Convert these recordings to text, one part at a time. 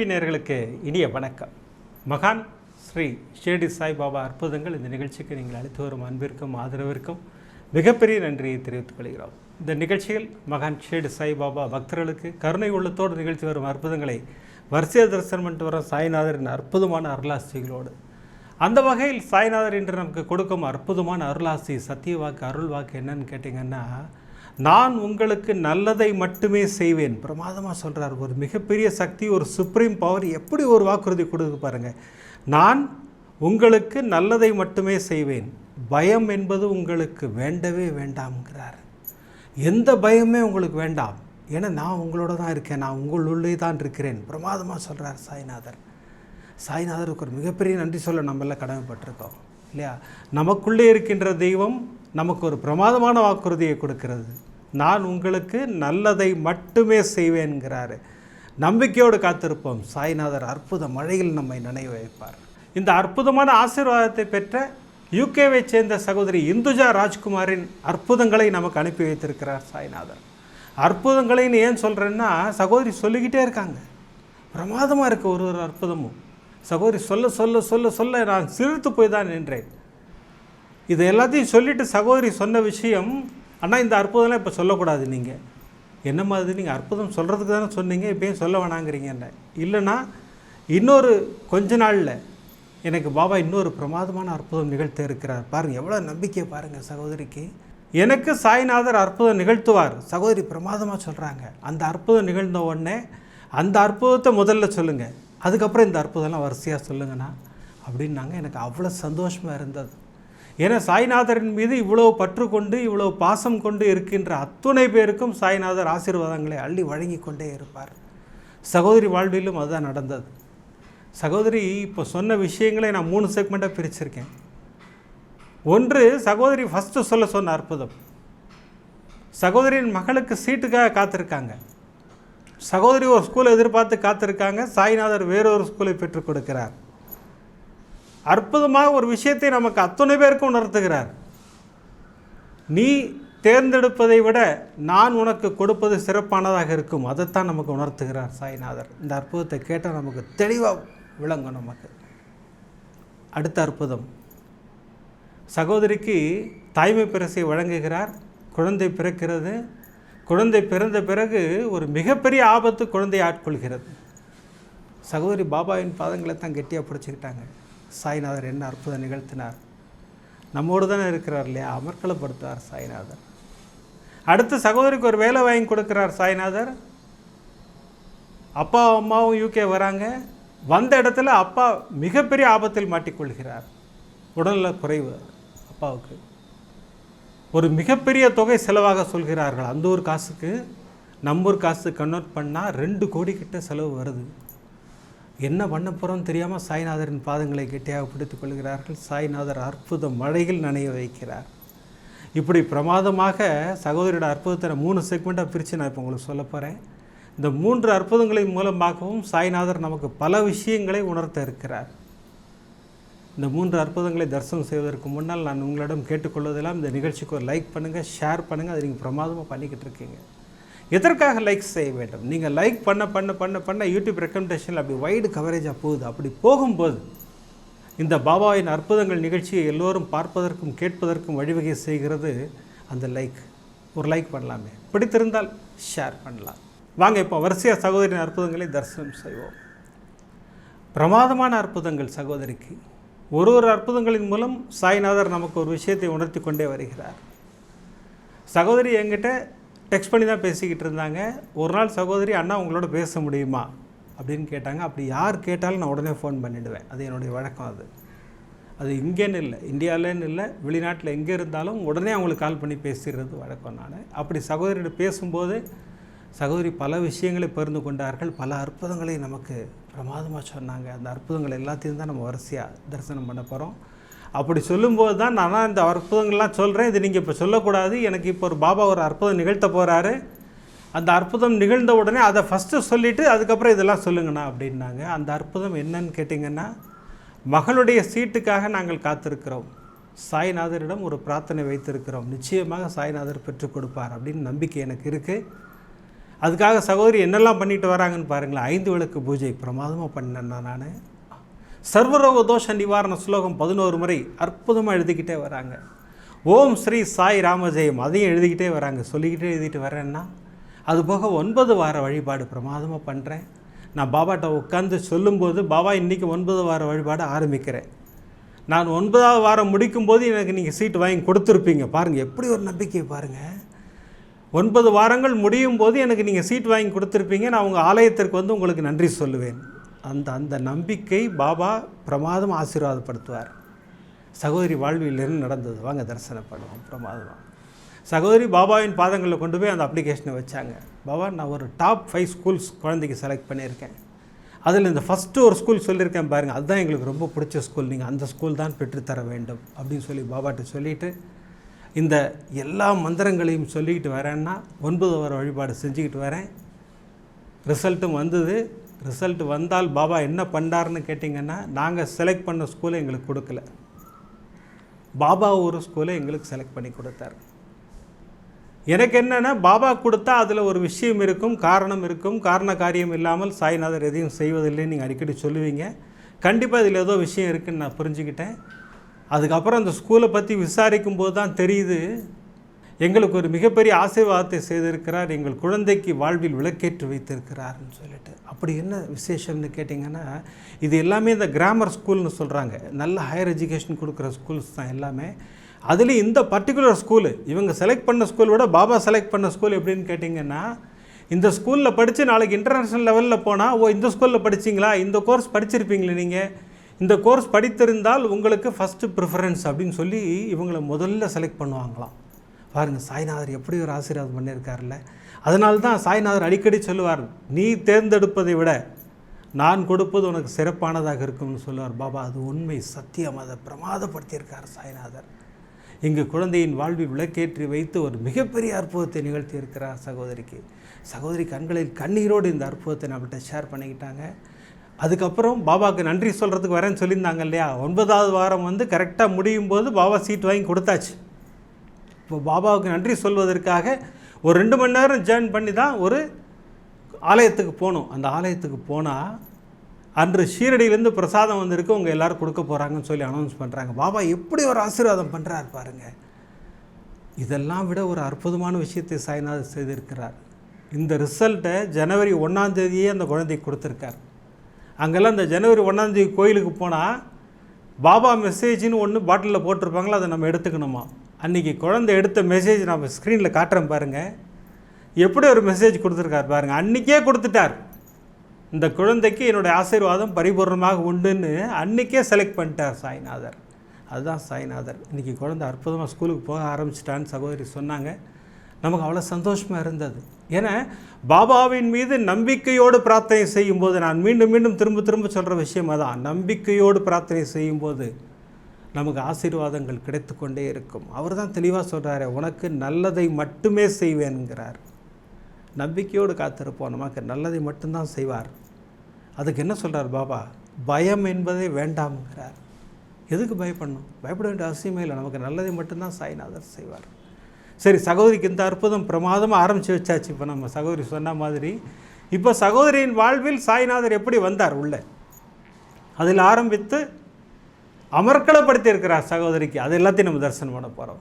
கோபுரம் டிவி இனிய வணக்கம். மகான் ஸ்ரீ ஷேடி சாய்பாபா அற்புதங்கள் இந்த நிகழ்ச்சிக்கு நீங்கள் அளித்து வரும் அன்பிற்கும் ஆதரவிற்கும் மிகப்பெரிய நன்றியை தெரிவித்துக் கொள்கிறோம். இந்த நிகழ்ச்சியில் மகான் ஷேடி சாய்பாபா பக்தர்களுக்கு கருணை உள்ளத்தோடு நிகழ்த்தி வரும் அற்புதங்களை வரிசைய தரிசனம் பண்ணிட்டு வரும் சாய்நாதரின் அற்புதமான அருளாசிகளோடு. அந்த வகையில் சாய்நாதர் இன்று நமக்கு கொடுக்கும் அற்புதமான அருளாசி சத்திய வாக்கு அருள் வாக்கு என்னன்னு கேட்டிங்கன்னா நான் உங்களுக்கு நல்லதை மட்டுமே செய்வேன். பிரமாதமாக சொல்கிறார் ஒரு மிகப்பெரிய சக்தி ஒரு சுப்ரீம் பவர் எப்படி ஒரு வாக்குறுதி கொடுத்து பாருங்கள் நான் உங்களுக்கு நல்லதை மட்டுமே செய்வேன். பயம் என்பது உங்களுக்கு வேண்டவே வேண்டாம்ங்கிறார். எந்த பயமே உங்களுக்கு வேண்டாம். ஏன்னா நான் உங்களோட தான் இருக்கேன். நான் உங்களுள்ளே தான் இருக்கிறேன். பிரமாதமாக சொல்கிறார் சாய்நாதர். சாய்நாதருக்கு ஒரு மிகப்பெரிய நன்றி சொல்ல நம்ம கடமைப்பட்டிருக்கோம். இல்லையா? நமக்குள்ளே இருக்கின்ற தெய்வம் நமக்கு ஒரு பிரமாதமான வாக்குறுதியை கொடுக்கிறது. நான் உங்களுக்கு நல்லதை மட்டுமே செய்வேன்கிறாரு. நம்பிக்கையோடு காத்திருப்போம். சாய்நாதர் அற்புத மழையில் நம்மை நினைவு வைப்பார். இந்த அற்புதமான ஆசீர்வாதத்தை பெற்ற யூகேவை சேர்ந்த சகோதரி இந்துஜா ராஜ்குமாரின் அற்புதங்களை நமக்கு அனுப்பி வைத்திருக்கிறார் சாய்நாதர். அற்புதங்களைன்னு ஏன் சொல்கிறேன்னா சகோதரி சொல்லிக்கிட்டே இருக்காங்க. பிரமாதமாக இருக்குது ஒரு ஒரு அற்புதமும். சகோதரி சொல்ல சொல்ல சொல்ல சொல்ல நான் சிரித்து போய் தான் நின்றேன். இது எல்லாத்தையும் சொல்லிட்டு சகோதரி சொன்ன விஷயம் அண்ணா இந்த அற்புதம்லாம் இப்போ சொல்லக்கூடாது நீங்கள் என்ன மாதிரி? நீங்கள் அற்புதம் சொல்கிறதுக்கு தானே சொன்னீங்க இப்போயும் சொல்ல வேணாங்கிறீங்க என்ன இல்லைன்னா இன்னொரு கொஞ்ச நாளில் எனக்கு பாபா இன்னொரு பிரமாதமான அற்புதம் நிகழ்த்த இருக்கிறார். பாருங்கள் எவ்வளோ நம்பிக்கை பாருங்கள் சகோதரிக்கு. எனக்கு சாய்நாதர் அற்புதம் நிகழ்த்துவார். சகோதரி பிரமாதமாக சொல்கிறாங்க அந்த அற்புதம் நிகழ்ந்த உடனே அந்த அற்புதத்தை முதல்ல சொல்லுங்கள் அதுக்கப்புறம் இந்த அற்புதம்லாம் வரிசையாக சொல்லுங்கண்ணா. அப்படின்னாங்க எனக்கு அவ்வளோ சந்தோஷமாக இருந்தது. ஏன்னா சாய்நாதரின் மீது இவ்வளோ பற்று கொண்டு இவ்வளோ பாசம் கொண்டு இருக்கின்ற அத்துணை பேருக்கும் சாய்நாதர் ஆசீர்வாதங்களை அள்ளி வழங்கி கொண்டே இருப்பார். சகோதரி வாழ்விலும் அதுதான் நடந்தது. சகோதரி இப்போ சொன்ன விஷயங்களை நான் மூணு செக்மெண்ட்டாக பிரிச்சிருக்கேன். ஒன்று சகோதரி ஃபஸ்ட்டு சொல்ல சொன்ன அற்புதம். சகோதரியின் மகளுக்கு சீட்டுக்காக காத்திருக்காங்க. சகோதரி ஒரு ஸ்கூலை எதிர்பார்த்து காத்திருக்காங்க. சாய்நாதர் வேறொரு ஸ்கூலை பெற்றுக் கொடுக்கிறார். அற்புதமாக ஒரு விஷயத்தை நமக்கு அத்தனை பேருக்கும் உணர்த்துகிறார். நீ தேர்ந்தெடுப்பதை விட நான் உனக்கு கொடுப்பது சிறப்பானதாக இருக்கும். அதைத்தான் நமக்கு உணர்த்துகிறார் சாய்நாதர். இந்த அற்புதத்தை கேட்டால் நமக்கு தெளிவாக விளங்கும் நமக்கு. அடுத்த அற்புதம். சகோதரிக்கு தாய்மை பிரசை வழங்குகிறார். குழந்தை பிறக்கிறது. குழந்தை பிறந்த பிறகு ஒரு மிகப்பெரிய ஆபத்து குழந்தையை ஆட்கொள்கிறது. சகோதரி பாபாவின் பாதங்களை தான் கெட்டியாக பிடிச்சிக்கிட்டாங்க. சாய்நாதர் என்ன அற்புதம் நிகழ்த்தினார்? நம்மோடு தானே இருக்கிறார் இல்லையா? அமர்க்கலப்படுத்துவார் சாய்நாதர். அடுத்து சகோதரிக்கு ஒரு வேலை வாங்கி கொடுக்கிறார் சாய்நாதர். அப்பா அம்மாவும் யூகே வராங்க. வந்த இடத்துல அப்பா மிகப்பெரிய ஆபத்தில் மாட்டிக்கொள்கிறார். உடலில் குறைவு அப்பாவுக்கு. ஒரு மிகப்பெரிய தொகை செலவாக சொல்கிறார்கள். அந்த ஒரு காசுக்கு நம்ம ஒரு காசு கன்வெர்ட் பண்ணால் ரெண்டு கோடி கிட்ட செலவு வருது. என்ன பண்ண போகிறோம் தெரியாமல் சாய்நாதரின் பாதங்களை கெட்டியாக பிடித்துக் கொள்கிறார்கள். சாய்நாதர் அற்புத மழையில் நனைய வைக்கிறார். இப்படி பிரமாதமாக சகோதரியோட அற்புதத்தை மூணு செக்மெண்ட்டாக பிரித்து நான் இப்போ உங்களுக்கு சொல்ல போகிறேன் இந்த மூன்று அற்புதங்களின் மூலமாகவும் சாய்நாதர் நமக்கு பல விஷயங்களை உணர்த்த இருக்கிறார். இந்த மூன்று அற்புதங்களை தரிசனம் செய்வதற்கு முன்னால் நான் உங்களிடம் கேட்டுக்கொள்வதெல்லாம் இந்த நிகழ்ச்சிக்கு ஒரு லைக் பண்ணுங்கள் ஷேர் பண்ணுங்கள் அதை நீங்கள் பிரமாதமாக பண்ணிக்கிட்டு இருக்கீங்க. எதற்காக லைக் செய்ய வேண்டும்? நீங்கள் லைக் பண்ண பண்ண பண்ண பண்ண யூடியூப் ரெக்கமெண்டேஷனில் அப்படி வைடு கவரேஜாக போகுது. அப்படி போகும்போது இந்த பாபாவின் அற்புதங்கள் நிகழ்ச்சியை எல்லோரும் பார்ப்பதற்கும் கேட்பதற்கும் வழிவகை செய்கிறது அந்த லைக் ஒரு லைக் பண்ணலாமே. பிடித்திருந்தால் ஷேர் பண்ணலாம். வாங்க இப்போ வரிசையாக சகோதரின் அற்புதங்களை தரிசனம் செய்வோம். பிரமாதமான அற்புதங்கள் சகோதரிக்கு. ஒரு ஒரு அற்புதங்களின் மூலம் சாய்நாதர் நமக்கு ஒரு விஷயத்தை உணர்த்தி கொண்டே வருகிறார். சகோதரி என்கிட்ட டெக்ஸ்ட் பண்ணி தான் பேசிக்கிட்டு இருந்தாங்க. ஒரு நாள் சகோதரி அண்ணா உங்களோட பேச முடியுமா? அப்படின்னு கேட்டாங்க. அப்படி யார் கேட்டாலும் நான் உடனே ஃபோன் பண்ணிவிடுவேன் அது என்னுடைய வழக்கம் அது. அது இங்கேன்னு இல்லை இந்தியாவிலேன்னு இல்லை வெளிநாட்டில் எங்கே இருந்தாலும் உடனே அவங்களுக்கு கால் பண்ணி பேசிடுறது வழக்கம் நான். அப்படி சகோதரியோட பேசும்போது சகோதரி பல விஷயங்களை பகிர்ந்து கொண்டார்கள். பல அற்புதங்களை நமக்கு பிரமாதமாக சொன்னாங்க. அந்த அற்புதங்கள் எல்லாத்தையும் தான் நம்ம வரிசையாக தரிசனம் பண்ண போகிறோம் அப்படி சொல்லும்போது தான் நான் இந்த அற்புதங்கள்லாம் சொல்கிறேன் இது நீங்கள் இப்போ சொல்லக்கூடாது. எனக்கு இப்போ ஒரு பாபா ஒரு அற்புதம் நிகழ்த்த போகிறாரு அந்த அற்புதம் நிகழ்ந்த உடனே அதை ஃபஸ்ட்டு சொல்லிவிட்டு அதுக்கப்புறம் இதெல்லாம் சொல்லுங்கண்ணா அப்படின்னாங்க. அந்த அற்புதம் என்னன்னு கேட்டிங்கன்னா மகளுடைய சீட்டுக்காக நாங்கள் காத்திருக்கிறோம். சாய்நாதரிடம் ஒரு பிரார்த்தனை வைத்திருக்கிறோம். நிச்சயமாக சாய்நாதர் பெற்றுக் கொடுப்பார் அப்படின்னு நம்பிக்கை எனக்கு இருக்குது அதுக்காக சகோதரி என்னெல்லாம் பண்ணிட்டு வராங்கன்னு பாருங்களேன். ஐந்து விளக்கு பூஜை பிரமாதமாக பண்ணேன் நான். சர்வரோக தோஷ நிவாரண ஸ்லோகம் பதினோரு முறை அற்புதமாக எழுதிக்கிட்டே வராங்க. ஓம் ஸ்ரீ சாய் ராமஜெயம் அதையும் எழுதிக்கிட்டே வராங்க. சொல்லிக்கிட்டே எழுதிட்டு வரேன்னா அது போக ஒன்பது வார வழிபாடு பிரமாதமாக பண்ணுறேன் நான் பாபாட்ட உட்காந்து சொல்லும்போது பாபா இன்றைக்கி ஒன்பது வார வழிபாடு ஆரம்பிக்கிறேன். நான் ஒன்பதாவது வாரம் முடிக்கும்போது எனக்கு நீங்கள் சீட்டு வாங்கி கொடுத்துருப்பீங்க. பாருங்கள் எப்படி ஒரு நம்பிக்கை பாருங்கள் ஒன்பது வாரங்கள் முடியும் போது எனக்கு நீங்கள் சீட் வாங்கி கொடுத்துருப்பீங்க நான் உங்கள் ஆலயத்திற்கு வந்து உங்களுக்கு நன்றி சொல்லுவேன். அந்த அந்த நம்பிக்கை பாபா பிரமாதம் ஆசீர்வாதப்படுத்துவார். சகோதரி வாழ்விலிருந்து நடந்தது. வாங்க தரிசனம் பண்ணுவோம் பிரமாதம். சகோதரி பாபாவின் பாதங்களில் கொண்டு போய் அந்த அப்ளிகேஷனை வச்சாங்க. பாபா நான் ஒரு டாப் ஃபைவ் ஸ்கூல்ஸ் குழந்தைக்கு செலக்ட் பண்ணியிருக்கேன். அதில் இந்த ஃபஸ்ட்டு ஒரு ஸ்கூல் சொல்லியிருக்கேன் பாருங்கள் அதுதான் எங்களுக்கு ரொம்ப பிடிச்ச ஸ்கூல் நீங்கள் அந்த ஸ்கூல் தான் பெற்றுத்தர வேண்டும் அப்படின்னு சொல்லி பாபாட்ட சொல்லிவிட்டு இந்த எல்லா மந்திரங்களையும் சொல்லிக்கிட்டு வரேன்னா ஒன்பது வார வழிபாடு செஞ்சுக்கிட்டு வரேன். ரிசல்ட்டும் வந்தது. ரிசல்ட் வந்தால் பாபா என்ன பண்ணாருன்னு கேட்டிங்கன்னா நாங்கள் செலக்ட் பண்ண ஸ்கூலை எங்களுக்கு கொடுக்கல. பாபா ஒரு ஸ்கூலை எங்களுக்கு செலக்ட் பண்ணி கொடுத்தாரு. எனக்கு என்னென்னா பாபா கொடுத்தா அதில் ஒரு விஷயம் இருக்கும் காரணம் இருக்கும் காரண காரியம் இல்லாமல் சாய்நாதர் எதையும் செய்வதில்லைன்னு நீங்கள் அடிக்கடி சொல்லுவீங்க. கண்டிப்பாக இதில் ஏதோ விஷயம் இருக்குன்னு நான் புரிஞ்சுக்கிட்டேன். அதுக்கப்புறம் அந்த ஸ்கூலை பற்றி விசாரிக்கும் போது தான் தெரியுது எங்களுக்கு ஒரு மிகப்பெரிய ஆசீர்வாதத்தை செய்திருக்கிறார். எங்கள் குழந்தைக்கு வாழ்வில் விளக்கேற்று வைத்திருக்கிறார்னு சொல்லிட்டு. அப்படி என்ன விசேஷம்னு கேட்டிங்கன்னா இது எல்லாமே இந்த கிராமர் ஸ்கூல்னு சொல்கிறாங்க நல்ல ஹையர் எஜுகேஷன் கொடுக்குற ஸ்கூல்ஸ் தான் எல்லாமே. அதுலேயும் இந்த பர்டிகுலர் ஸ்கூலு இவங்க செலக்ட் பண்ண ஸ்கூல் விட பாபா செலக்ட் பண்ண ஸ்கூல் எப்படின்னு கேட்டிங்கன்னா இந்த ஸ்கூலில் படித்து நாளைக்கு இன்டர்நேஷ்னல் லெவலில் போனால் ஓ இந்த ஸ்கூலில் படிச்சிங்களா? இந்த கோர்ஸ் படிச்சிருப்பீங்களே நீங்கள் இந்த கோர்ஸ் படித்திருந்தால் உங்களுக்கு ஃபஸ்ட்டு ப்ரிஃபரன்ஸ் அப்படின்னு சொல்லி இவங்களை முதல்ல செலக்ட் பண்ணுவாங்களாம். பாருங்கள் சாய்நாதர் எப்படி ஒரு ஆசீர்வாதம் பண்ணியிருக்காருல்ல. அதனால தான் சாய்நாதர் அடிக்கடி சொல்லுவார் நீ தேர்ந்தெடுப்பதை விட நான் கொடுப்பது உனக்கு சிறப்பானதாக இருக்கும்னு சொல்லுவார். பாபா அது உண்மை சத்தியம். அதை பிரமாதப்படுத்தியிருக்கார் சாய்நாதர். இங்கு குழந்தையின் வாழ்வில் விளக்கேற்றி வைத்து ஒரு மிகப்பெரிய அற்புதத்தை நிகழ்த்தியிருக்கிறார் சகோதரிக்கு. சகோதரி கண்களில் கண்ணீரோடு இந்த அற்புதத்தை நம்மகிட்ட ஷேர் பண்ணிக்கிட்டாங்க. அதுக்கப்புறம் பாபாவுக்கு நன்றி சொல்கிறதுக்கு வரேன்னு சொல்லியிருந்தாங்க இல்லையா? ஒன்பதாவது வாரம் வந்து கரெக்டாக முடியும் போது பாபா சீட் வாங்கி கொடுத்தாச்சு. பாபாவுக்கு நன்றி சொல்வதற்காக ஒரு ரெண்டு மணி நேரம் ஜேர்ன் பண்ணி தான் ஒரு ஆலயத்துக்கு போகணும் அந்த ஆலயத்துக்கு போனால் அன்று ஷீரடியிலேருந்து பிரசாதம் வந்திருக்கு உங்கள் எல்லோரும் கொடுக்க போகிறாங்கன்னு சொல்லி அனௌன்ஸ் பண்ணுறாங்க பாபா எப்படி ஒரு ஆசீர்வாதம் பண்ணுறாரு பாருங்கள் இதெல்லாம் விட ஒரு அற்புதமான விஷயத்தை சாய்நாதர் செய்திருக்கிறார். இந்த ரிசல்ட்டை ஜனவரி ஒன்றாந்தேதியே அந்த குழந்தைக்கு கொடுத்துருக்கார். அங்கெல்லாம் இந்த ஜனவரி ஒன்றாந்தேதி கோயிலுக்கு போனால் பாபா மெசேஜ்னு ஒன்று பாட்டிலில் போட்டிருப்பாங்களோ அதை நம்ம எடுத்துக்கணுமா? அன்றைக்கி குழந்தை எடுத்த மெசேஜ் நம்ம ஸ்க்ரீனில் காட்டுறேன் பாருங்கள் எப்படி ஒரு மெசேஜ் கொடுத்துருக்கார் பாருங்கள் அன்றைக்கே கொடுத்துட்டார். இந்த குழந்தைக்கு என்னுடைய ஆசீர்வாதம் பரிபூர்ணமாக உண்டுன்னு அன்றைக்கே செலக்ட் பண்ணிட்டார் சாய்நாதர். அதுதான் சாய்நாதர். இன்றைக்கி குழந்தை அற்புதமாக ஸ்கூலுக்கு போக ஆரம்பிச்சிட்டான்னு சகோதரி சொன்னாங்க. நமக்கு அவ்வளோ சந்தோஷமாக இருந்தது. ஏன்னா பாபாவின் மீது நம்பிக்கையோடு பிரார்த்தனை செய்யும்போது நான் மீண்டும் மீண்டும் திரும்ப திரும்ப சொல்கிற விஷயம் அதான். நம்பிக்கையோடு பிரார்த்தனை செய்யும்போது நமக்கு ஆசீர்வாதங்கள் கிடைத்து கொண்டே இருக்கும். அவர் தான் தெளிவாக சொல்கிறாரு உனக்கு நல்லதை மட்டுமே செய்வேன்கிறார். நம்பிக்கையோடு காத்திருப்போம். நமக்கு நல்லதை மட்டும்தான் செய்வார். அதுக்கு என்ன சொல்கிறார் பாபா? பயம் என்பதே வேண்டாம்ங்கிறார். எதுக்கு பயப்படணும்? பயப்பட வேண்டிய அவசியமே இல்லை. நமக்கு நல்லதை மட்டும்தான் சாய்நாதர் செய்வார். சரி சகோதரிக்கு இந்த அற்புதம் பிரமாதமாக ஆரம்பித்து வச்சாச்சு. இப்போ நம்ம சகோதரி சொன்ன மாதிரி இப்போ சகோதரியின் வாழ்வில் சாய்நாதர் எப்படி வந்தார் உள்ளே? அதில் ஆரம்பித்து அமர்க்களப்படுத்தியிருக்கிறார் சகோதரிக்கு. அது எல்லாத்தையும் நம்ம தரிசனம் பண்ண போகிறோம்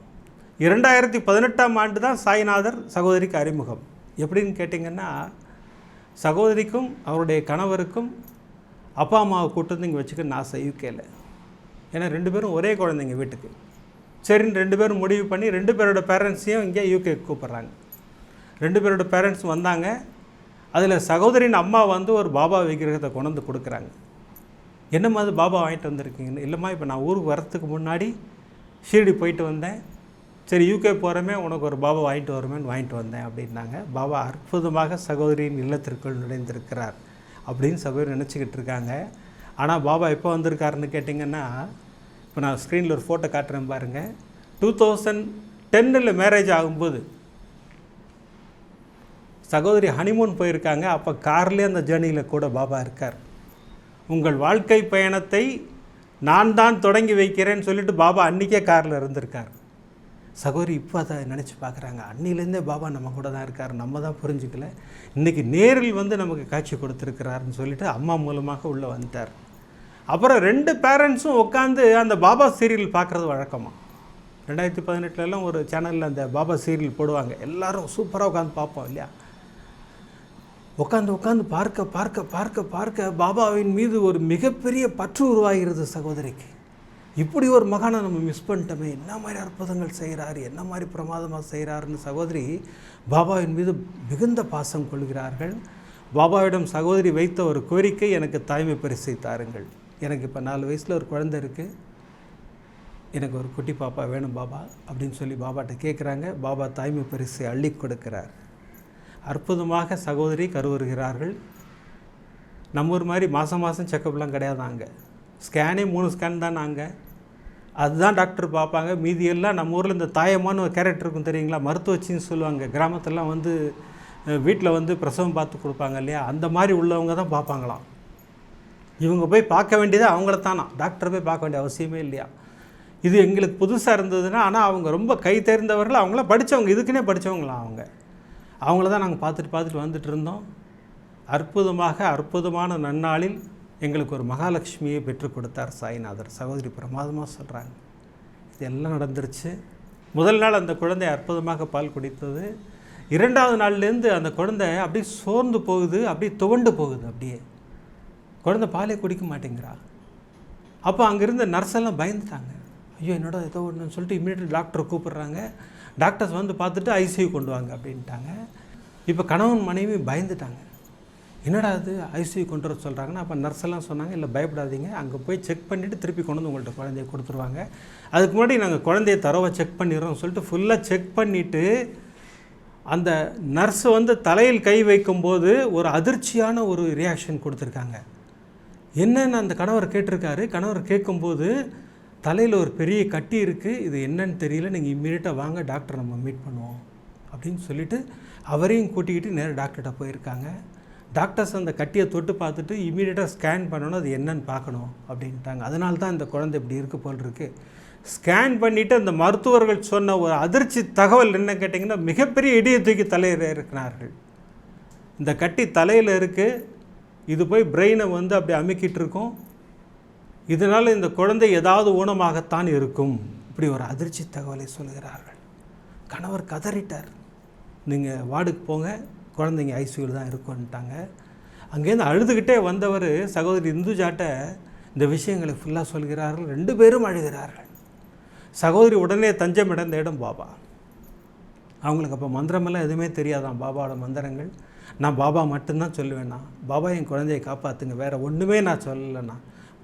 இரண்டாயிரத்தி பதினெட்டாம் ஆண்டு தான் சாய்நாதர் சகோதரிக்கு அறிமுகம். எப்படின்னு கேட்டிங்கன்னா சகோதரிக்கும் அவருடைய கணவருக்கும் அப்பா அம்மாவை கூட்டு வந்து இங்கே வச்சுக்க ஆசை யூகேல ஏன்னா ரெண்டு பேரும் ஒரே குழந்தைங்க வீட்டுக்கு. சரின்னு ரெண்டு பேரும் முடிவு பண்ணி ரெண்டு பேரோட பேரண்ட்ஸையும் இங்கே யூகே கூப்பிட்றாங்க. ரெண்டு பேரோட பேரண்ட்ஸ் வந்தாங்க. அதில் சகோதரின் அம்மா வந்து ஒரு பாபா விக்கிரகத்தை கொண்டு வந்து கொடுக்குறாங்க. என்னம்மா அது பாபா வாங்கிட்டு வந்திருக்கீங்கன்னு? இல்லைம்மா இப்போ நான் ஊருக்கு வரத்துக்கு முன்னாடி ஷீரடி போயிட்டு வந்தேன். சரி யூகே போகிறமே உனக்கு ஒரு பாபா வாங்கிட்டு வருமேன்னு வாங்கிட்டு வந்தேன் அப்படின்னாங்க. பாபா அற்புதமாக சகோதரியின் இல்லத்திற்குள் நுழைந்திருக்கிறார் அப்படின்னு சகோதரி நினச்சிக்கிட்டு இருக்காங்க. ஆனால் பாபா எப்போ வந்திருக்காருன்னு கேட்டிங்கன்னா இப்போ நான் ஸ்க்ரீனில் ஒரு ஃபோட்டோ காட்டுறேன் பாருங்கள் டூ தௌசண்ட் டென்னில் மேரேஜ் ஆகும்போது சகோதரி ஹனிமூன் போயிருக்காங்க. அப்போ கார்லேயே அந்த ஜேர்னியில் கூட பாபா இருக்கார். உங்கள் வாழ்க்கை பயணத்தை நான் தான் தொடங்கி வைக்கிறேன்னு சொல்லிட்டு பாபா அன்றைக்கே காரில் இருந்திருக்கார். சகோதரி இப்போ அதை நினச்சி பார்க்குறாங்க. அன்னிலேருந்தே பாபா நம்ம கூட தான் இருக்கார். நம்ம தான் புரிஞ்சுக்கல. இன்றைக்கி நேரில் வந்து நமக்கு காட்சி கொடுத்துருக்கிறாருன்னு சொல்லிட்டு அம்மா மூலமாக உள்ளே வந்துட்டார். அப்புறம் ரெண்டு பேரண்ட்ஸும் உட்காந்து அந்த பாபா சீரியல் பார்க்குறது வழக்கமாக ரெண்டாயிரத்தி பதினெட்டுலலாம் ஒரு சேனலில் அந்த பாபா சீரியல் போடுவாங்க. எல்லோரும் சூப்பராக உட்காந்து பார்ப்போம் இல்லையா? உட்காந்து உட்காந்து பார்க்க பார்க்க பார்க்க பார்க்க பாபாவின் மீது ஒரு மிகப்பெரிய பற்று உருவாகிறது சகோதரிக்கு. இப்படி ஒரு மகானை நம்ம மிஸ் பண்ணிட்டோமே என்ன மாதிரி அற்புதங்கள் செய்கிறாரு என்ன மாதிரி பிரமாதமாக செய்கிறாருன்னு சகோதரி பாபாவின் மீது மிகுந்த பாசம் கொள்கிறார்கள். பாபாவிடம் சகோதரி வைத்த ஒரு கோரிக்கை எனக்கு தாய்மை பரிசை தாருங்கள். எனக்கு இப்போ நாலு வயசில் ஒரு குழந்தை இருக்குது எனக்கு ஒரு குட்டி பாப்பா வேணும் பாபா அப்படின்னு சொல்லி பாபாட்ட கேட்குறாங்க பாபா தாய்மை பரிசை அள்ளி கொடுக்கிறார். அற்புதமாக சகோதரி கருவுறுகிறார்கள் நம்ம ஒரு மாதிரி மாதம் மாதம் செக்கப்லாம் கிடையாது அங்கே. ஸ்கேனே மூணு ஸ்கேன் தான் நாங்கள் அதுதான் டாக்டர் பார்ப்பாங்க. மீதி எல்லாம் நம்ம ஊரில் இந்த தாயமான ஒரு கேரக்டர் இருக்கும் தெரியுங்களா? மருத்துவச்சின்னு சொல்லுவாங்க. கிராமத்துலலாம் வந்து வீட்டில் வந்து பிரசவம் பார்த்து கொடுப்பாங்க இல்லையா? அந்த மாதிரி உள்ளவங்க தான் பார்ப்பாங்களாம். இவங்க போய் பார்க்க வேண்டியது அவங்கள தானா? டாக்டர் போய் பார்க்க வேண்டிய அவசியமே இல்லையா? இது எங்களுக்கு புதுசாக இருந்ததுன்னா ஆனால் அவங்க ரொம்ப கை தேர்ந்தவர்கள் அவங்களாம் படித்தவங்க இதுக்குன்னே படித்தவங்களாம் அவங்க. அவங்கள தான் நாங்கள் பார்த்துட்டு பார்த்துட்டு வந்துட்டு இருந்தோம். அற்புதமாக அற்புதமான நன்னாளில் எங்களுக்கு ஒரு மகாலட்சுமியை பெற்றுக் கொடுத்தார் சாய்நாதர். சகோதரி பிரமாதமாக சொல்கிறாங்க இது எல்லாம் நடந்துருச்சு. முதல் நாள் அந்த குழந்தை அற்புதமாக பால் குடித்தது. இரண்டாவது நாள்லேருந்து அந்த குழந்தை அப்படியே சோர்ந்து போகுது அப்படியே துவண்டு போகுது அப்படியே. குழந்தை பாலே குடிக்க மாட்டேங்கிறா. அப்போ அங்கேருந்த நர்ஸெல்லாம் பயந்துட்டாங்க. ஐயோ என்னோட ஏதோ ஒன்றுன்னு சொல்லிட்டு இமீடியட் டாக்டரை கூப்பிட்றாங்க. டாக்டர்ஸ் வந்து பார்த்துட்டு ஐசியூ கொண்டு வாங்க அப்படின்ட்டாங்க. இப்போ கணவன் மனைவி பயந்துட்டாங்க. என்னடா அது ஐசியூ கொண்டு வர சொல்கிறாங்கன்னா அப்போ நர்ஸ் எல்லாம் சொன்னாங்க இல்லை பயப்படாதீங்க. அங்கே போய் செக் பண்ணிவிட்டு திருப்பி கொண்டு வந்து உங்கள்கிட்ட குழந்தைய கொடுத்துருவாங்க. அதுக்கு முன்னாடி நாங்கள் குழந்தைய தரவை செக் பண்ணிடுறோம் சொல்லிட்டு ஃபுல்லாக செக் பண்ணிவிட்டு அந்த நர்ஸ் வந்து தலையில் கை வைக்கும்போது ஒரு அதிர்ச்சியான ஒரு ரியாக்ஷன் கொடுத்துருக்காங்க. என்னன்னு அந்த கணவர் கேட்டிருக்காரு. கணவர் கேட்கும்போது தலையில் ஒரு பெரிய கட்டி இருக்குது இது என்னன்னு தெரியல. நீங்கள் இம்மீடியட்டாக வாங்க டாக்டர் நம்ம மீட் பண்ணுவோம். அப்படின்னு சொல்லிட்டு அவரையும் கூட்டிக்கிட்டு நேராக டாக்டர்கிட்ட போயிருக்காங்க. டாக்டர்ஸ் அந்த கட்டியை தொட்டு பார்த்துட்டு இம்மீடியட்டாக ஸ்கேன் பண்ணணும் அது என்னன்னு பார்க்கணும் அப்படின்ட்டாங்க. அதனால தான் இந்த குழந்தை இப்படி இருக்கு போல் இருக்குது ஸ்கேன் பண்ணிவிட்டு அந்த மருத்துவர்கள் சொன்ன ஒரு அதிர்ச்சி தகவல் என்ன கேட்டிங்கன்னா மிகப்பெரிய இடியை தூக்கி தலையில் இருக்கிறார்கள் இந்த கட்டி தலையில் இருக்குது இது போய் பிரெயினை வந்து அப்படி அமுக்கிட்டு இருக்கும். இதனால் இந்த குழந்தை ஏதாவது ஊனமாகத்தான் இருக்கும். இப்படி ஒரு அதிர்ச்சி தகவலை சொல்கிறார்கள் கணவர் கதறிட்டார். நீங்கள் வார்டுக்கு போங்க. குழந்தைங்க ஐசியூவில் தான் இருக்கும்ட்டாங்க. அங்கேருந்து அழுதுகிட்டே வந்தவர் சகோதரி இந்துஜாட்ட இந்த விஷயங்களை ஃபுல்லாக சொல்கிறார்கள். ரெண்டு பேரும் அழுகிறார்கள். சகோதரி உடனே தஞ்சம் இடம் இடம் பாபா. அவங்களுக்கு அப்போ மந்திரமெல்லாம் எதுவுமே தெரியாதான் பாபாவோட மந்திரங்கள். நான் பாபா மட்டும்தான் சொல்லுவேண்ணா பாபா என் குழந்தையை காப்பாற்றுங்க வேறு ஒன்றுமே நான் சொல்லலைண்ணா.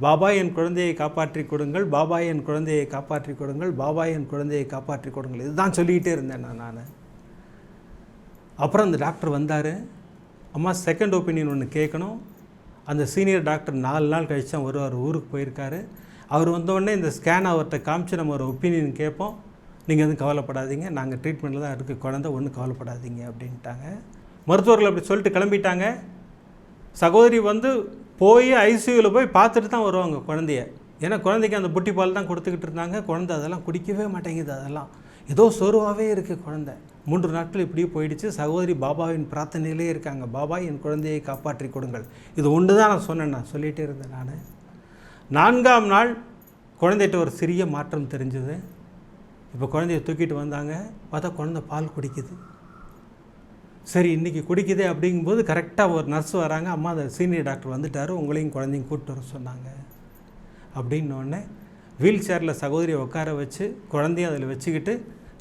பாபா என் குழந்தையை காப்பாற்றி கொடுங்கள் பாபா என் குழந்தையை காப்பாற்றி கொடுங்கள் பாபா என் குழந்தையை காப்பாற்றி கொடுங்கள். இதுதான் சொல்லிக்கிட்டே இருந்தேன் நான் நான். அப்புறம் அந்த டாக்டர் வந்தார். அம்மா செகண்ட் ஒப்பீனியன் ஒன்று கேட்கணும் அந்த சீனியர் டாக்டர் நாலு நாள் கழிச்சு தான் வருவார் ஊருக்கு போயிருக்காரு. அவர் வந்தோடனே இந்த ஸ்கேன் அவர்கிட்ட காமிச்சு நம்ம ஒரு ஒப்பீனியன் கேட்போம். நீங்கள் எதுவும் கவலைப்படாதீங்க. நாங்கள் ட்ரீட்மெண்ட்டில் தான் இருக்குது குழந்தை ஒன்றும் கவலைப்படாதீங்க அப்படின்ட்டாங்க. மருத்துவர்கள் அப்படி சொல்லிட்டு கிளம்பிட்டாங்க. சகோதரி வந்து போய் ஐசியூவில் போய் பார்த்துட்டு தான் வருவாங்க குழந்தைய. ஏன்னா குழந்தைக்கு அந்த புட்டி பால் தான் கொடுத்துக்கிட்டு இருந்தாங்க. குழந்தை அதெல்லாம் குடிக்கவே மாட்டேங்குது அதெல்லாம். ஏதோ சோர்வாகவே இருக்குது குழந்தை. மூன்று நாட்கள் இப்படியே போயிடுச்சு. சகோதரி பாபாவின் பிரார்த்தனையிலே இருக்காங்க. பாபா என் குழந்தையை காப்பாற்றி கொடுங்கள். இது ஒன்று தான் நான் சொன்னேன். நான் சொல்லிகிட்டே இருந்தேன் நான். நான்காம் நாள் குழந்தைகிட்ட ஒரு சிறிய மாற்றம் தெரிஞ்சது. இப்போ குழந்தைய தூக்கிட்டு வந்தாங்க. பார்த்தா குழந்தை பால் குடிக்குது. சரி இன்றைக்கி குடிக்குதே அப்படிங்கும்போது கரெக்டாக ஒரு நர்ஸ் வராங்க. அம்மா அந்த சீனியர் டாக்டர் வந்துட்டார். உங்களையும் குழந்தையும் கூப்பிட்டு வர சொன்னாங்க. அப்படின்னோடனே வீல் சேரில் சகோதரியை உட்கார வச்சு குழந்தையும் அதில் வச்சுக்கிட்டு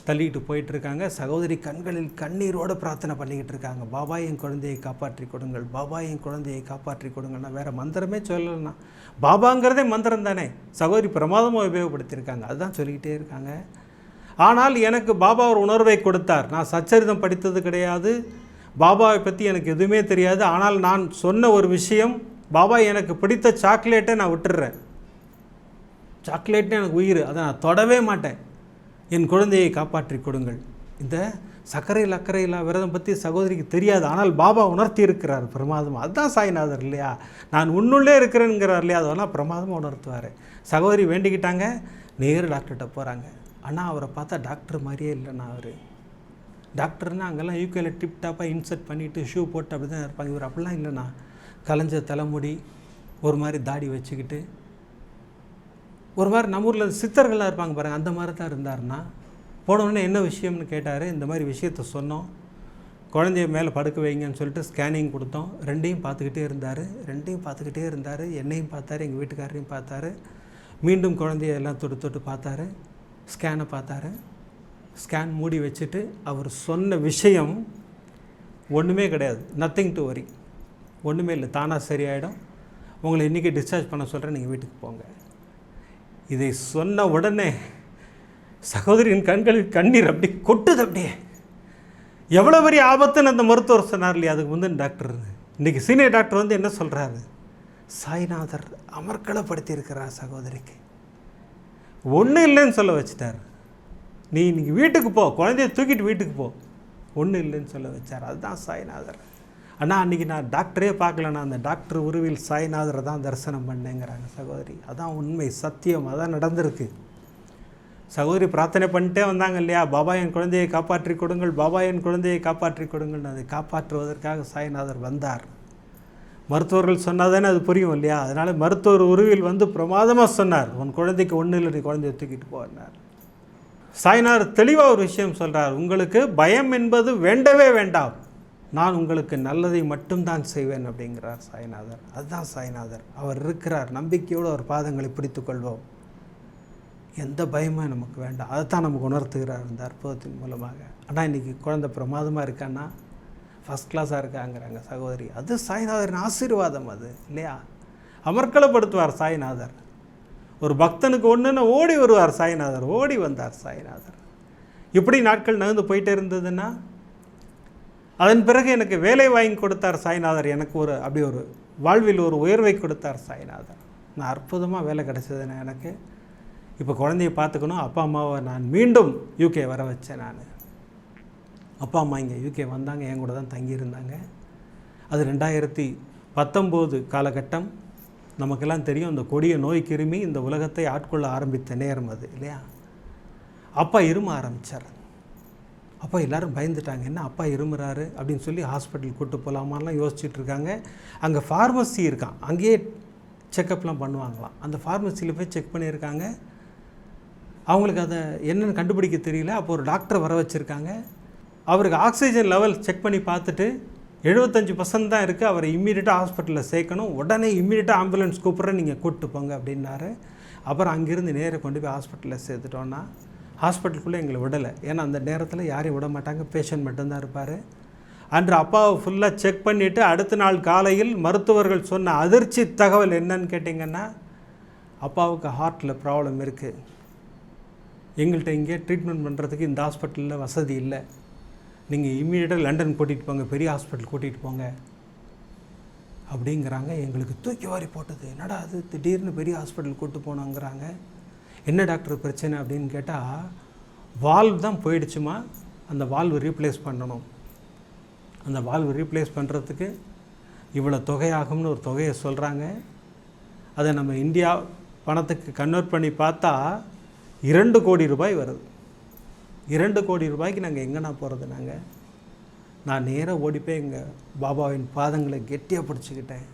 தள்ளிக்கிட்டு போயிட்டுருக்காங்க சகோதரி கண்களில் கண்ணீரோடு பிரார்த்தனை பண்ணிக்கிட்டு இருக்காங்க. பாபா என் குழந்தையை காப்பாற்றி கொடுங்கள். பாபா என் குழந்தையை காப்பாற்றி கொடுங்கள்னா வேறு மந்திரமே சொல்லலைண்ணா. பாபாங்கிறதே மந்திரம் தானே சகோதரி பிரமாதமாக உபயோகப்படுத்தியிருக்காங்க. அதுதான் சொல்லிக்கிட்டே இருக்காங்க. ஆனால் எனக்கு பாபா ஒரு உணர்வை கொடுத்தார். நான் சச்சரிதம் படித்தது கிடையாது. பாபாவை பற்றி எனக்கு எதுவுமே தெரியாது. ஆனால் நான் சொன்ன ஒரு விஷயம் பாபா எனக்கு பிடித்த சாக்லேட்டை நான் விட்டுடுறேன் சாக்லேட்னு எனக்கு உயிர். அதை நான் தொடவே மாட்டேன். என் குழந்தையை காப்பாற்றி கொடுங்கள். இந்த சர்க்கரையில் அக்கறையில் விரதம் பற்றி சகோதரிக்கு தெரியாது. ஆனால் பாபா உணர்த்தி இருக்கிறார் பிரமாதமாக அதுதான் சாய்நாதர் இல்லையா? நான் உன்னுள்ளே இருக்கிறேங்கிறார் இல்லையா? அதெல்லாம் பிரமாதமாக உணர்த்துவார். சகோதரி வேண்டிக்கிட்டாங்க. நேரு டாக்டர்கிட்ட போகிறாங்க ஆனால் அவரை பார்த்தா டாக்டர் மாதிரியே இல்லைண்ணா அவர். டாக்டர்னா அங்கெல்லாம் யூகேல டிப் டாப்பாக இன்சர்ட் பண்ணிவிட்டு ஷூ போட்டு அப்படி தான் இருப்பாங்க. இவர் அப்படிலாம் இல்லைண்ணா. கலைஞ்ச தலைமுடி ஒரு மாதிரி தாடி வச்சுக்கிட்டு. ஒரு மாதிரி நம்ம ஊரில் சித்தர்கள்லாம் இருப்பாங்க பாருங்கள் அந்த மாதிரி தான் இருந்தாருன்னா போனவுடனே என்ன விஷயம்னு கேட்டார் இந்த மாதிரி விஷயத்த சொன்னோம். குழந்தைய மேலே படுக்க வைங்கன்னு சொல்லிட்டு ஸ்கேனிங் கொடுத்தோம். ரெண்டையும் பார்த்துக்கிட்டே இருந்தார். ரெண்டையும் பார்த்துக்கிட்டே இருந்தார். என்னையும் பார்த்தாரு எங்கள் வீட்டுக்காரரையும் பார்த்தாரு. மீண்டும் குழந்தைய எல்லாம் தொட்டு தொட்டு பார்த்தாரு. ஸ்கேனை பார்த்தாரு. ஸ்கேன் மூடி வச்சுட்டு அவர் சொன்ன விஷயம் ஒன்றுமே கிடையாது. நத்திங் டு வரி ஒன்றுமே இல்லை. தானாக சரியாயிடும். உங்களை இன்றைக்கி டிஸ்சார்ஜ் பண்ண சொல்கிறேன் நீங்கள் வீட்டுக்கு போங்க. இதை சொன்ன உடனே சகோதரியின் கண்களில் கண்ணீர் அப்படி கொட்டுது அப்படியே. எவ்வளோ பெரிய ஆபத்துன்னு அந்த மருத்துவர் சொன்னார் இல்லையா? அதுக்கு முந்தின டாக்டர் இன்றைக்கி சீனியர் டாக்டர் வந்து என்ன சொல்கிறாரு சாய்நாதர் அமர்க்களப்படுத்திருக்கிறார் சகோதரிக்கு. ஒன்றும் இல்லைன்னு சொல்ல வச்சுட்டார். நீ இன்னைக்கு வீட்டுக்கு போ குழந்தைய தூக்கிட்டு வீட்டுக்கு போ. ஒன்றும் இல்லைன்னு சொல்ல வச்சார். அதுதான் சாய்நாதர். ஆனால் அன்றைக்கி நான் டாக்டரே பார்க்கலண்ணா. அந்த டாக்டர் உருவில் சாய்நாதரை தான் தரிசனம் பண்ணேங்கிறாங்க சகோதரி. அதான் உண்மை சத்தியம். அதான் நடந்திருக்கு. சகோதரி பிரார்த்தனை பண்ணிட்டே வந்தாங்க இல்லையா? பாபா என் குழந்தையை காப்பாற்றி கொடுங்கள். பாபா என் குழந்தையை காப்பாற்றி கொடுங்கள்னு அதை காப்பாற்றுவதற்காக சாய்நாதர் வந்தார். மருத்துவர்கள் சொன்னால் தானே அது புரியும் இல்லையா? அதனால் மருத்துவர் உருவில் வந்து பிரமாதமாக சொன்னார். உன் குழந்தைக்கு ஒன்றும் இல்லை நீ குழந்தைய தூக்கிட்டு போனார் சாய்னார் தெளிவாக ஒரு விஷயம் சொல்கிறார் உங்களுக்கு பயம் என்பது வேண்டவே வேண்டாம். நான் உங்களுக்கு நல்லதை மட்டும்தான் செய்வேன் அப்படிங்கிறார் சாய்நாதர். அதுதான் சாய்நாதர். அவர் இருக்கிறார். நம்பிக்கையோடு அவர் பாதங்களை பிடித்துக்கொள்வோம் எந்த பயமும் நமக்கு வேண்டாம். அதைத்தான் நமக்கு உணர்த்துகிறார் இந்த அற்புதத்தின் மூலமாக. ஆனால் இன்றைக்கி குழந்தை பிரமாதமாக இருக்கான்னா ஃபஸ்ட் கிளாஸாக இருக்காங்கிறாங்க சகோதரி. அது சாய்நாதரின் ஆசீர்வாதம் அது இல்லையா? அமர்க்களப்படுத்துவார் சாய்நாதர். ஒரு பக்தனுக்கு ஒன்றுன்னு ஓடி வருவார் சாய்நாதர் ஓடி வந்தார் சாய்நாதர். இப்படி நாட்கள் நகர்ந்து போயிட்டே இருந்ததுன்னா அதன் பிறகு எனக்கு வேலை வாங்கி கொடுத்தார் சாய்நாதர். எனக்கு ஒரு அப்படி ஒரு வாழ்வில் ஒரு உயர்வை கொடுத்தார் சாய்நாதர். நான் அற்புதமாக வேலை கிடைச்சதுன்னு எனக்கு. இப்போ குழந்தைய பார்த்துக்கணும் அப்பா அம்மாவை நான் மீண்டும் யூகே வர வச்சேன் நான். அப்பா அம்மா இங்கே யூகே வந்தாங்க என் கூட தான் தங்கியிருந்தாங்க. அது ரெண்டாயிரத்தி பத்தொம்போது காலகட்டம். நமக்கெல்லாம் தெரியும் இந்த கொடிய நோய் கிருமி இந்த உலகத்தை ஆட்கொள்ள ஆரம்பித்த நேரம் அது இல்லையா? அப்பா இரும ஆரம்பித்தார் அப்பா எல்லோரும் பயந்துட்டாங்க என்ன அப்பா இருமுறாரு? அப்படின்னு சொல்லி ஹாஸ்பிட்டல் கூட்டு போகலாமான்லாம் யோசிச்சுட்டு இருக்காங்க. அங்கே ஃபார்மசி இருக்கான் அங்கேயே செக்கப்லாம் பண்ணுவாங்களாம். அந்த ஃபார்மசியில் போய் செக் பண்ணியிருக்காங்க. அவங்களுக்கு அதை என்னென்னு கண்டுபிடிக்க தெரியல. அப்போ ஒரு டாக்டர் வர வச்சுருக்காங்க. அவருக்கு ஆக்சிஜன் லெவல் செக் பண்ணி பார்த்துட்டு எழுபத்தஞ்சு பர்சன்ட் தான் இருக்குது அவரை இம்மீடியட்டாக ஹாஸ்பிட்டலில் சேர்க்கணும். உடனே இம்மீடியட்டாக ஆம்புலன்ஸ் கூப்பிட்றேன் நீங்கள் கூப்பிட்டு போங்க அப்படின்னாரு. அப்புறம் அங்கேருந்து நேராக கொண்டு போய் ஹாஸ்பிட்டலில் சேர்த்துட்டோன்னா ஹாஸ்பிட்டலுக்குள்ளே எங்களை விடலை. ஏன்னா அந்த நேரத்தில் யாரையும் விட மாட்டாங்க. பேஷண்ட் மட்டும்தான் இருப்பார். அன்று அப்பாவை ஃபுல்லாக செக் பண்ணிவிட்டு அடுத்த நாள் காலையில் மருத்துவர்கள் சொன்ன அதிர்ச்சி தகவல் என்னன்னு கேட்டிங்கன்னா அப்பாவுக்கு ஹார்ட்டில் ப்ராப்ளம் இருக்குது எங்கள்கிட்ட இங்கே ட்ரீட்மெண்ட் பண்ணுறதுக்கு இந்த ஹாஸ்பிட்டலில் வசதி இல்லை. நீங்கள் இம்மீடியட்டாக லண்டன் கூட்டிகிட்டு போங்க பெரிய ஹாஸ்பிட்டல் கூட்டிகிட்டு போங்க. அப்படிங்கிறாங்க. எங்களுக்கு தூக்கி வாரி போட்டது. என்னடா அது? திடீர்னு பெரிய ஹாஸ்பிட்டல் கூட்டு போனோங்கிறாங்க. என்ன டாக்டர் பிரச்சனை அப்படின்னு கேட்டால் வால்வ் தான் போயிடுச்சுமா? அந்த வால்வு ரீப்ளேஸ் பண்ணணும். அந்த வால்வு ரீப்ளேஸ் பண்ணுறதுக்கு இவ்வளோ தொகையாகும்னு ஒரு தொகையை சொல்கிறாங்க அதை நம்ம இந்தியா பணத்துக்கு கன்வெர்ட் பண்ணி பார்த்தா இரண்டு கோடி ரூபாய் வருது. இரண்டு கோடி ரூபாய்க்கு நாங்கள் எங்கேண்ணா போகிறது நாங்கள் நான் நேராக ஓடி போய் எங்கள் பாபாவின் பாதங்களை கெட்டியாக பிடிச்சிக்கிட்டேன்.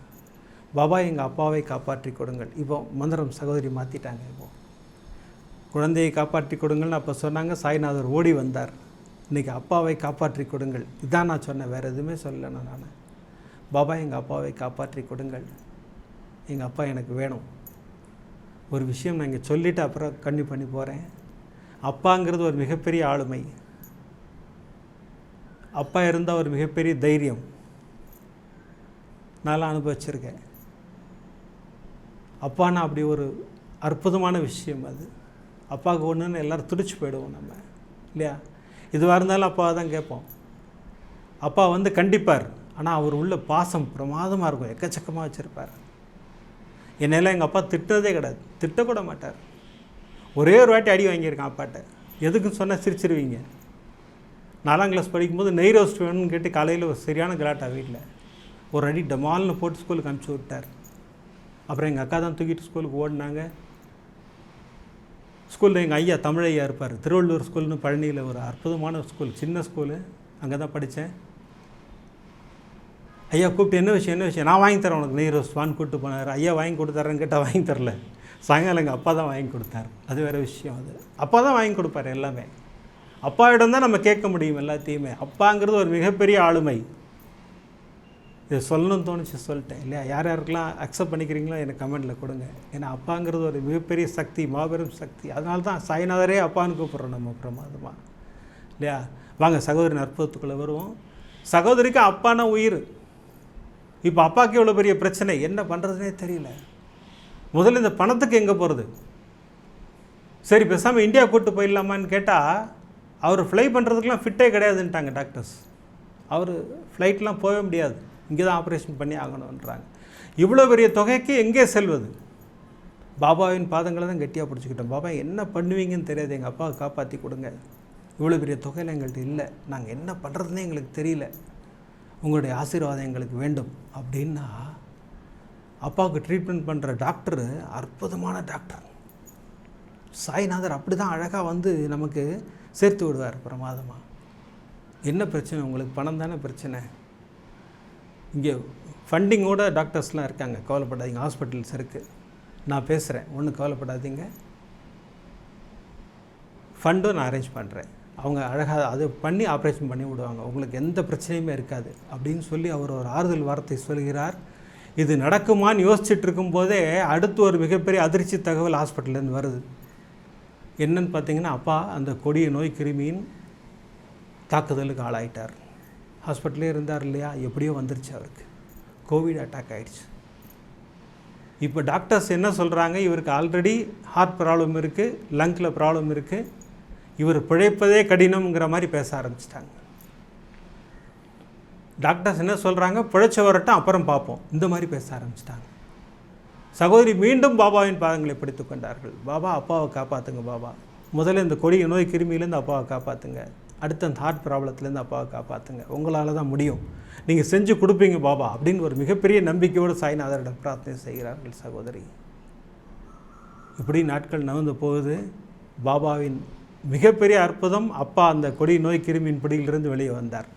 பாபா எங்கள் அப்பாவை காப்பாற்றி கொடுங்கள். இப்போ மந்திரம் சகோதரி மாற்றிட்டாங்க இப்போ. குழந்தையை காப்பாற்றி கொடுங்கள்னு அப்போ சொன்னாங்க. சாய்நாதர் ஓடி வந்தார். இன்றைக்கி அப்பாவை காப்பாற்றி கொடுங்கள். இதான் நான் சொன்னேன். வேறு எதுவுமே சொல்லலை நான் பாபா எங்கள் அப்பாவை காப்பாற்றி கொடுங்கள். எங்கள் அப்பா எனக்கு வேணும். ஒரு விஷயம் நான் இங்கே சொல்லிவிட்டு அப்புறம் கண்ணி பண்ணி போகிறேன் அப்பாங்கிறது ஒரு மிகப்பெரிய ஆளுமை. அப்பா இருந்தால் ஒரு மிகப்பெரிய தைரியம். நல்லா அனுபவிச்சிருக்கேன். அப்பானா அப்படி ஒரு அற்புதமான விஷயம் அது. அப்பாவுக்கு ஒன்றுன்னு எல்லோரும் துடிச்சு போயிடுவோம் நம்ம. இல்லையா? இதுவாக இருந்தாலும் அப்பாவை தான் கேட்போம். அப்பா வந்து கண்டிப்பார். ஆனால் அவர் உள்ள பாசம் பிரமாதமாக இருக்கும். எக்கச்சக்கமாக வச்சுருப்பார். என்னெல்லாம் எங்கள் அப்பா திட்டதே கிடையாது. திட்டக்கூட மாட்டார். ஒரே ஒரு வாட்டி அடி வாங்கியிருக்கான் அப்பாட்ட. எதுக்குன்னு சொன்னால் சிரிச்சிருவீங்க? நாலாம் கிளாஸ் படிக்கும்போது நெய் ரோஸ்ட் வேணும்னு கேட்டு காலையில் ஒரு சரியான கலாட்டா வீட்டில் ஒரு அடி டமால்னு போட்டு ஸ்கூலுக்கு அனுப்பிச்சி விட்டார். அப்புறம் எங்கள் அக்கா தான் தூக்கிட்டு ஸ்கூலுக்கு ஓடினாங்க. ஸ்கூலில் எங்கள் ஐயா தமிழ் ஐயா இருப்பார். திருவள்ளூர் ஸ்கூல்னு பழனியில் ஒரு அற்புதமான ஸ்கூல் சின்ன ஸ்கூலு அங்கே தான் படித்தேன் ஐயா கூப்பிட்டு என்ன விஷயம் என்ன விஷயம்? நான் வாங்கி தரேன் உனக்கு நெய் ரோஸ் வான்னு கூப்பிட்டு போனார். ஐயா வாங்கி கொடுத்தாரன்னு கேட்டால் வாங்கி தரல. சாயங்காலம் எங்கள் அப்பா தான் வாங்கி கொடுத்தாரு. அது வேறு விஷயம் அது. அப்பா தான் வாங்கி கொடுப்பாரு எல்லாமே. அப்பாவிடம் தான் நம்ம கேட்க முடியும் எல்லாத்தையுமே. அப்பாங்கிறது ஒரு மிகப்பெரிய ஆளுமை. இதை சொல்லணும்னு தோணுச்சு சொல்லிட்டேன். இல்லையா? யார் யாருக்கெல்லாம் அக்செப்ட் பண்ணிக்கிறீங்களோ எனக்கு கமெண்டில் கொடுங்க. ஏன்னா அப்பாங்கிறது ஒரு மிகப்பெரிய சக்தி மாபெரும் சக்தி. அதனால தான் சாய்நாதரே அப்பான்னு கூப்பிட்றோம் நம்ம பிரமாதமாக இல்லையா? வாங்க சகோதரி அற்புதத்துக்குள்ளே வருவோம். சகோதரிக்கு அப்பானா உயிர். இப்போ அப்பாவுக்கு எவ்வளோ பெரிய பிரச்சனை. என்ன பண்ணுறதுனே தெரியல. முதல்ல இந்த பணத்துக்கு எங்கே போகிறது சரி பேசாமல் இந்தியா கூப்பிட்டு போயிடலாமான்னு கேட்டால் அவர் ஃப்ளை பண்ணுறதுக்கெலாம் ஃபிட்டே கிடையாதுன்ட்டாங்க டாக்டர்ஸ் அவர் ஃப்ளைட்லாம் போகவே முடியாது. இங்கே தான் ஆப்ரேஷன் பண்ணி ஆகணுன்றாங்க இவ்வளோ பெரிய தொகைக்கு எங்கே செல்வது? பாபாவின் பாதங்களை தான் கெட்டியாக பிடிச்சிக்கிட்டோம். பாபா என்ன பண்ணுவீங்கன்னு தெரியாது. எங்கள் அப்பாவை காப்பாற்றி கொடுங்க. இவ்வளோ பெரிய தொகையில் எங்கள்கிட்ட இல்லை. நாங்கள் என்ன பண்ணுறதுனே எங்களுக்கு தெரியல. உங்களுடைய ஆசீர்வாதம் எங்களுக்கு வேண்டும். அப்படின்னா அப்பாவுக்கு ட்ரீட்மெண்ட் பண்ணுற டாக்டரு அற்புதமான டாக்டர் சாய்நாதர் அப்படி தான் அழகாக வந்து நமக்கு சேர்த்து விடுவார் பிரமாதமாக என்ன பிரச்சனை? உங்களுக்கு பணம் தானே பிரச்சனை. இங்கே ஃபண்டிங்கோட டாக்டர்ஸ்லாம் இருக்காங்க. கவலைப்படாதீங்க. ஹாஸ்பிட்டல்ஸ் இருக்குது நான் பேசுகிறேன் ஒன்றும் கவலைப்படாதீங்க. ஃபண்டும் நான் அரேஞ்ச் பண்ணுறேன் அவங்க அழகாக அது பண்ணி ஆப்ரேஷன் பண்ணி விடுவாங்க. உங்களுக்கு எந்த பிரச்சனையுமே இருக்காது. அப்படின்னு சொல்லி அவர் ஒரு ஆறுதல் வார்த்தை சொல்கிறார். இது நடக்குமான்னு யோசிச்சுட்டு இருக்கும்போதே அடுத்து ஒரு மிகப்பெரிய அதிர்ச்சி தகவல் ஹாஸ்பிட்டல்லேருந்து வருது. என்னன்னு பார்த்தீங்கன்னா அப்பா அந்த கொடிய நோய் கிருமியின் தாக்குதலுக்கு ஆளாயிட்டார். ஹாஸ்பிட்டலே இருந்தார் இல்லையா? எப்படியோ வந்துருச்சு அவருக்கு. கோவிட் அட்டாக் ஆகிடுச்சு இப்போ டாக்டர்ஸ் என்ன சொல்கிறாங்க இவருக்கு ஆல்ரெடி ஹார்ட் ப்ராப்ளம் இருக்குது லங்கில் ப்ராப்ளம் இருக்குது இவர் பிழைப்பதே கடினம்ங்கிற மாதிரி பேச ஆரம்பிச்சிட்டாங்க. டாக்டர்ஸ் என்ன சொல்கிறாங்க பிழைச்ச வரட்டும் அப்புறம் பார்ப்போம். இந்த மாதிரி பேச ஆரம்பிச்சிட்டாங்க. சகோதரி மீண்டும் பாபாவின் பாதங்களை பிடித்து கொண்டார்கள். பாபா அப்பாவை காப்பாற்றுங்க பாபா. முதல்ல இந்த கொடிய நோய் கிருமியிலேருந்து அப்பாவை காப்பாற்றுங்க அடுத்த அந்த ஹார்ட் ப்ராப்ளத்துலேருந்து அப்பாவை காப்பாற்றுங்க உங்களால் தான் முடியும். நீங்கள் செஞ்சு கொடுப்பீங்க பாபா அப்படின்னு ஒரு மிகப்பெரிய நம்பிக்கையோடு சாய்நாதரிடம் பிரார்த்தனை செய்கிறார்கள் சகோதரி. இப்படி நாட்கள் நகர்ந்து போகுது. பாபாவின் மிகப்பெரிய அற்புதம் அப்பா அந்த கொடி நோய் கிருமியின் பிடியிலிருந்து வெளியே வந்தார்.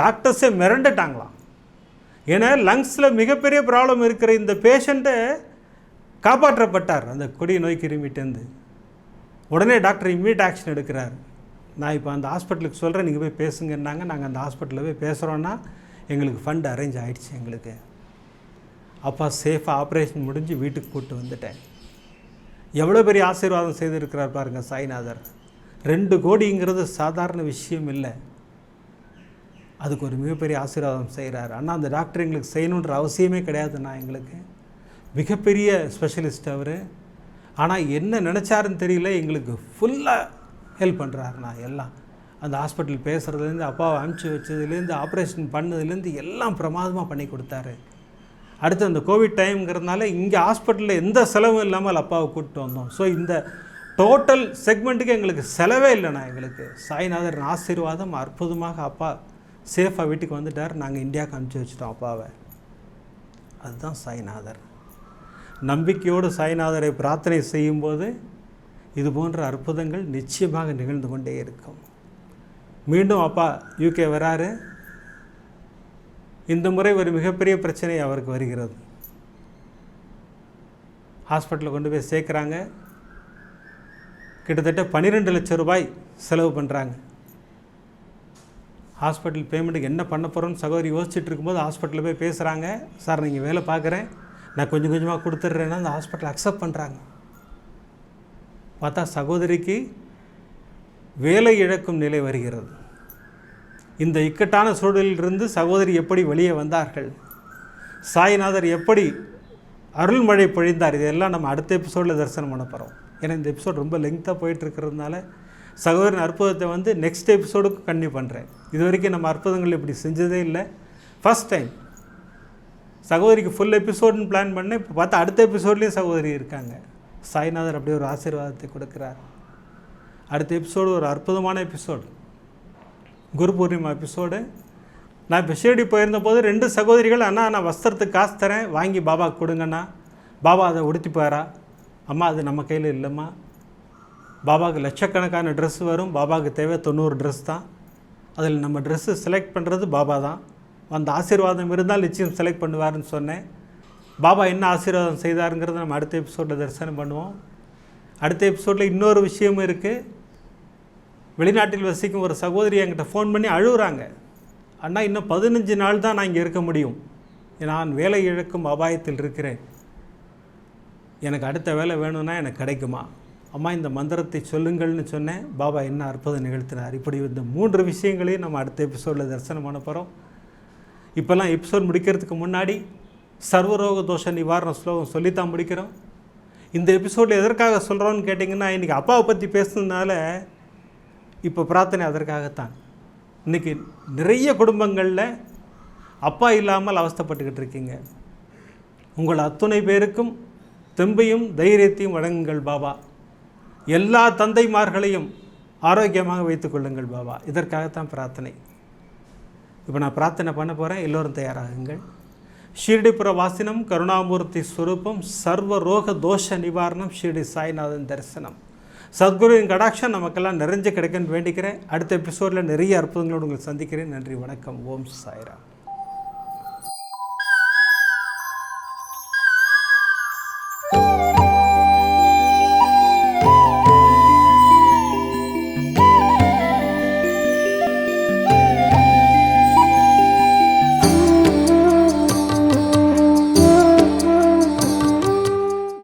டாக்டர்ஸே மிரண்டுட்டாங்களாம். ஏன்னா லங்ஸில் மிகப்பெரிய ப்ராப்ளம் இருக்கிற இந்த பேஷண்ட்டை காப்பாற்றப்பட்டார். அந்த கொடிய நோய் கிருமிட்டேருந்து உடனே டாக்டர் இம்மீடியட் ஆக்ஷன் எடுக்கிறார். நான் இப்போ அந்த ஹாஸ்பிட்டலுக்கு சொல்கிறேன் நீங்கள் போய் பேசுங்கன்னாங்க. நாங்கள் அந்த ஹாஸ்பிட்டலில் போய் பேசுகிறோன்னா எங்களுக்கு ஃபண்ட் அரேஞ்ச் ஆகிடுச்சு எங்களுக்கு. அப்பா சேஃபாக ஆப்ரேஷன் முடிஞ்சு வீட்டுக்கு கூப்பிட்டு வந்துட்டேன். எவ்வளோ பெரிய ஆசீர்வாதம் செய்திருக்கிறார் பாருங்கள் சாய்நாதர். ரெண்டு கோடிங்கிறது சாதாரண விஷயம் இல்லை. அதுக்கு ஒரு மிகப்பெரிய ஆசீர்வாதம் செய்கிறார். ஆனால் அந்த டாக்டர் எங்களுக்கு செய்யணுன்ற அவசியமே கிடையாதுண்ணா எங்களுக்கு. மிகப்பெரிய ஸ்பெஷலிஸ்ட் அவர். ஆனால் என்ன நினச்சாருன்னு தெரியல எங்களுக்கு ஃபுல்லாக ஹெல்ப் பண்ணுறாருண்ணா எல்லாம். அந்த ஹாஸ்பிட்டல் பேசுகிறதுலேருந்து அப்பாவை அனுப்பிச்சி வச்சதுலேருந்து ஆப்ரேஷன் பண்ணதுலேருந்து எல்லாம் பிரமாதமாக பண்ணி கொடுத்தாரு. அடுத்து அந்த கோவிட் டைம்ங்கிறதுனால இங்கே ஹாஸ்பிட்டலில் எந்த செலவும் இல்லாமல் அப்பாவை கூப்பிட்டு வந்தோம். ஸோ இந்த டோட்டல் செக்மெண்ட்டுக்கு எங்களுக்கு செலவே இல்லைண்ணா எங்களுக்கு. சாய்நாதர் ஆசீர்வாதம் அற்புதமாக அப்பா சேஃபாக வீட்டுக்கு வந்துட்டார். நாங்கள் இந்தியாவுக்கு அனுப்பிச்சி வச்சுட்டோம் அப்பாவை. அதுதான் சாய்நாதர். நம்பிக்கையோடு சாய்நாதரை பிரார்த்தனை செய்யும்போது இது போன்ற அற்புதங்கள் நிச்சயமாக நிகழ்ந்து கொண்டே இருக்கும். மீண்டும் அப்பா யூகே வராரு. இந்த முறை ஒரு மிகப்பெரிய பிரச்சனை அவருக்கு வருகிறது. ஹாஸ்பிட்டலில் கொண்டு போய் சேர்க்குறாங்க. கிட்டத்தட்ட பன்னிரெண்டு லட்சம் ரூபாய் செலவு பண்ணுறாங்க ஹாஸ்பிட்டல் பேமெண்ட்டுக்கு என்ன பண்ண போகிறோன்னு சகோதரி யோசிச்சுட்டு இருக்கும்போது ஹாஸ்பிட்டலில் போய் பேசுகிறாங்க சார் நீங்கள் வேலை பார்க்குறேன். நான் கொஞ்சம் கொஞ்சமாக கொடுத்துட்றேன்னா அந்த ஹாஸ்பிட்டல் அக்செப்ட் பண்ணுறாங்க பார்த்தா சகோதரிக்கு வேலை இழக்கும் நிலை வருகிறது. இந்த இக்கட்டான சூழலிலிருந்து சகோதரி எப்படி வெளியே வந்தார்கள்? சாய்நாதர் எப்படி அருள்மழை பொழிந்தார்? இதெல்லாம் நம்ம அடுத்த எபிசோடில் தரிசனம் பண்ண போகிறோம் ஏன்னா இந்த எபிசோட் ரொம்ப லெங்க்த்தாக போயிட்டு இருக்கிறதுனால சகோதரன் அற்புதத்தை வந்து நெக்ஸ்ட் எபிசோடுக்கு கன்டினியூ பண்ணுறேன் இது வரைக்கும் நம்ம அற்புதங்கள் இப்படி செஞ்சதே இல்லை. ஃபஸ்ட் டைம் சகோதரிக்கு ஃபுல் எபிசோடுன்னு பிளான் பண்ணேன். இப்போ பார்த்தா அடுத்த எபிசோட்லேயும் சகோதரி இருக்காங்க. சாய்நாதர் அப்படியே ஒரு ஆசீர்வாதத்தை கொடுக்குறார். அடுத்த எபிசோடு ஒரு அற்புதமான எபிசோடு குரு பூர்ணிமா எபிசோடு நான் இப்போ ஷிரடி போயிருந்த போது ரெண்டு சகோதரிகள் அண்ணா நான் வஸ்திரத்துக்கு காசு தரேன். வாங்கி பாபா கொடுங்கண்ணா. பாபா அதை உடுத்திப்பாரா? அம்மா அது நம்ம கையில் இல்லைம்மா. பாபாவுக்கு லட்சக்கணக்கான ட்ரெஸ் வரும். பாபாவுக்கு தேவை தொண்ணூறு ட்ரெஸ் தான். அதில் நம்ம ட்ரெஸ்ஸு செலக்ட் பண்ணுறது பாபா தான். அந்த ஆசீர்வாதம் இருந்தால் நிச்சயம் செலக்ட் பண்ணுவாருன்னு சொன்னேன். பாபா என்ன ஆசீர்வாதம் செய்தாருங்கிறத நம்ம அடுத்த எபிசோடில் தரிசனம் பண்ணுவோம். அடுத்த எபிசோடில் இன்னொரு விஷயமும் இருக்குது வெளிநாட்டில் வசிக்கும் ஒரு சகோதரி என்கிட்ட ஃபோன் பண்ணி அழுகுறாங்க அண்ணா இன்னும் பதினஞ்சு நாள் தான் நான் இங்கே இருக்க முடியும். நான் வேலை இழக்கும் அபாயத்தில் இருக்கிறேன். எனக்கு அடுத்த வேலை வேணும்னா எனக்கு கிடைக்குமா? அம்மா இந்த மந்திரத்தை சொல்லுங்கள்னு சொன்னேன். பாபா என்ன அற்புதம் நிகழ்த்தினார். இப்படி இந்த மூன்று விஷயங்களையும் நம்ம அடுத்த எபிசோடில் தரிசனம் பண்ண போகிறோம் இப்போல்லாம் எபிசோட் முடிக்கிறதுக்கு முன்னாடி சர்வரோக தோஷ நிவாரண ஸ்லோகம் சொல்லித்தான் முடிக்கிறோம். இந்த எபிசோடில் எதற்காக சொல்கிறோன்னு கேட்டிங்கன்னா இன்றைக்கி அப்பாவை பற்றி பேசுனதுனால இப்போ பிரார்த்தனை அதற்காகத்தான். இன்றைக்கி நிறைய குடும்பங்களில் அப்பா இல்லாமல் அவஸ்தைப்பட்டுக்கிட்டு இருக்கீங்க. உங்கள் அத்துணை பேருக்கும் தெம்பையும் தைரியத்தையும் வழங்குங்கள் பாபா. எல்லா தந்தைமார்களையும் ஆரோக்கியமாக வைத்துக் கொள்ளுங்கள் பாபா. இதற்காகத்தான் பிரார்த்தனை. இப்போ நான் பிரார்த்தனை பண்ண போகிறேன் எல்லோரும் தயாராகுங்கள். ஷீர்டிபுர வாசினம் கருணாமூர்த்தி ஸ்வரூபம் சர்வ ரோக தோஷ நிவாரணம் ஷீர்டி சாய்நாதன் தரிசனம். சத்குருவின் கடாட்சம் நமக்கெல்லாம் நிறைஞ்சு கிடைக்குன்னு வேண்டிக்கிறேன். அடுத்த எபிசோடில் நிறைய அற்புதங்களோடு உங்களை சந்திக்கிறேன். நன்றி வணக்கம். ஓம் சாய்ரா